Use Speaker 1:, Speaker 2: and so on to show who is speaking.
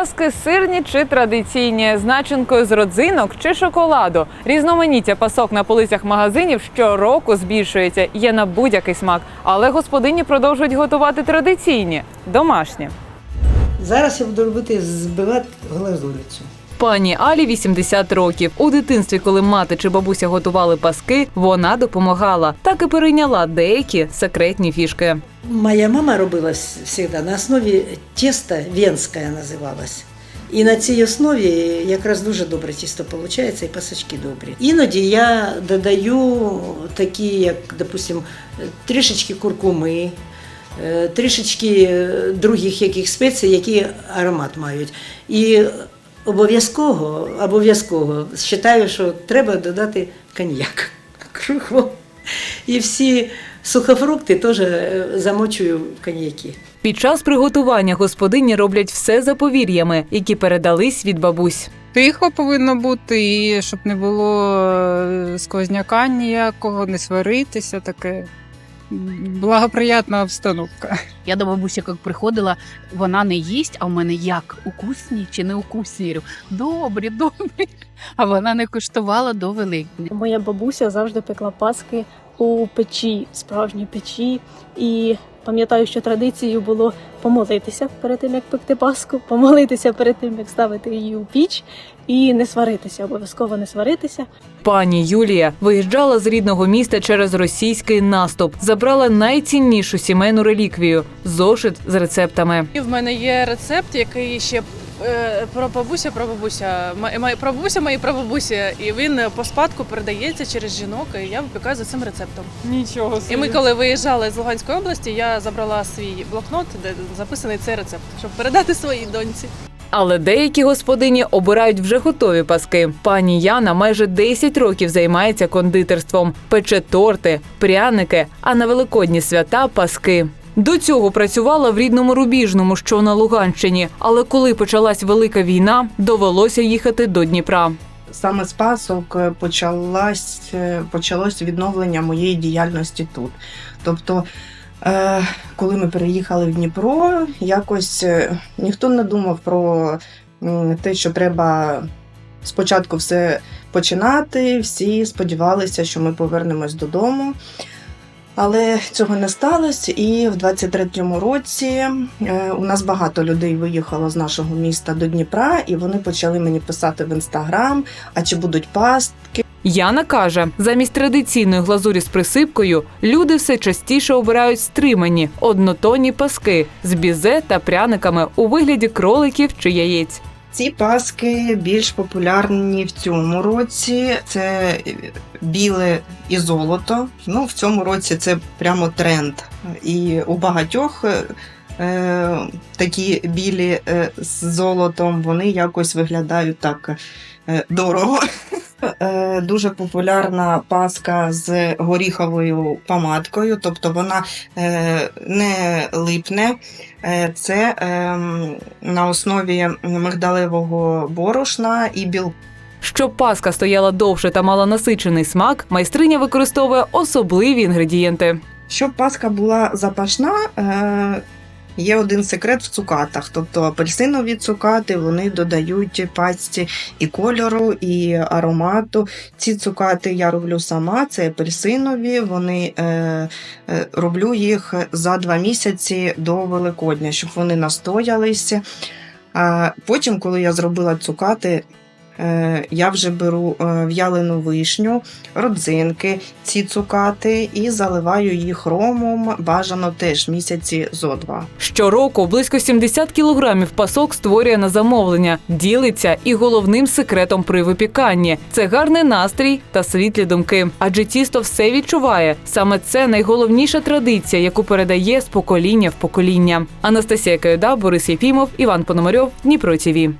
Speaker 1: Паски сирні чи традиційні, з начинкою з родзинок чи шоколаду. Різноманіття пасок на полицях магазинів щороку збільшується, є на будь-який смак. Але господині продовжують готувати традиційні домашні.
Speaker 2: Зараз я буду робити збивати глазурицю.
Speaker 1: Пані Алі 80 років. У дитинстві, коли мати чи бабуся готували паски, вона допомагала. Так і перейняла деякі секретні фішки.
Speaker 2: Моя мама робила завжди на основі теста венське називалось. І на цій основі якраз дуже добре тісто виходить, і пасочки добрі. Іноді я додаю такі, як, допустим, трішечки куркуми, е, трішечки е, других яких спецій, які аромат мають. І обов'язково, обов'язково вважаю, що треба додати коньяк. Кругом. І всі сухофрукти теж е, замочую в коньяки.
Speaker 1: Під час приготування господині роблять все за повір'ями, які передались від бабусь.
Speaker 3: Тихо повинно бути, і щоб не було е, сквозняка ніякого, не сваритися, таке благоприятна обстановка.
Speaker 4: Я до бабусі, як приходила, вона не їсть, а в мене як укусні чи не укусні? Я говорю, Добрі, добрі. А вона не куштувала до Великдня.
Speaker 5: Моя бабуся завжди пекла паски у печі, справжній печі. І пам'ятаю, що традицією було помолитися перед тим, як пекти паску, помолитися перед тим, як ставити її у піч, і не сваритися, обов'язково не сваритися.
Speaker 1: Пані Юлія виїжджала з рідного міста через російський наступ, забрала найціннішу сімейну реліквію зошит з рецептами.
Speaker 6: І в мене є рецепт, який ще е, про бабуся, про бабуся, ма- ма- про бабуся прабабуся, і він е, по спадку передається через жінок. І я випікаю за цим рецептом.
Speaker 3: Нічого
Speaker 6: І ми, коли виїжджали з Луганської області, я забрала свій блокнот, де записаний цей рецепт, щоб передати своїй доньці.
Speaker 1: Але деякі господині обирають вже готові паски. Пані Яна майже 10 років займається кондитерством, пече торти, пряники, а на великодні свята паски. До цього працювала в рідному Рубіжному, що на Луганщині. Але коли почалась велика війна, довелося їхати до Дніпра.
Speaker 7: Саме з пасок е, е, почалось відновлення моєї діяльності тут. Тобто, е, коли ми переїхали в Дніпро, якось ніхто не думав про те, що треба спочатку все починати. Всі сподівалися, що ми повернемось додому. Але цього не сталося, і в 23-му році е, у нас багато людей виїхало з нашого міста до Дніпра, і вони почали мені писати в інстаграм, а чи будуть пастки.
Speaker 1: Яна каже, замість традиційної глазурі з присипкою люди все частіше обирають стримані однотонні паски з бізе та пряниками у вигляді кроликів чи яєць.
Speaker 7: Ці паски більш популярні в цьому році. Це біле і золото. Ну, в цьому році це прямо тренд. І у багатьох е, такі білі е, з золотом, вони якось виглядають так е, дорого. Е, Дуже популярна паска з горіховою помадкою, тобто вона е, не липне. Е, Це ем, на основі мигдалевого борошна і білку.
Speaker 1: Щоб паска стояла довше та мала насичений смак, майстриня використовує особливі інгредієнти.
Speaker 7: Щоб паска була запашна, є один секрет в цукатах. Тобто апельсинові цукати вони додають пасті і кольору, і аромату. Ці цукати я роблю сама, це апельсинові. Вони е, е, роблю їх за два місяці до Великодня, щоб вони настоялися. А потім, коли я зробила цукати, я вже беру е, в'ялену вишню, родзинки, ці цукати і заливаю їх ромом, бажано теж місяці зо два.
Speaker 1: Щороку близько 70 кілограмів пасок створює на замовлення, ділиться і головним секретом при випіканні це гарний настрій та світлі думки. Адже тісто все відчуває. Саме це найголовніша традиція, яку передає з покоління в покоління. Анастасія Кайда, Борис Єфімов, Іван Пономарьов, Дніпро ТІВІ.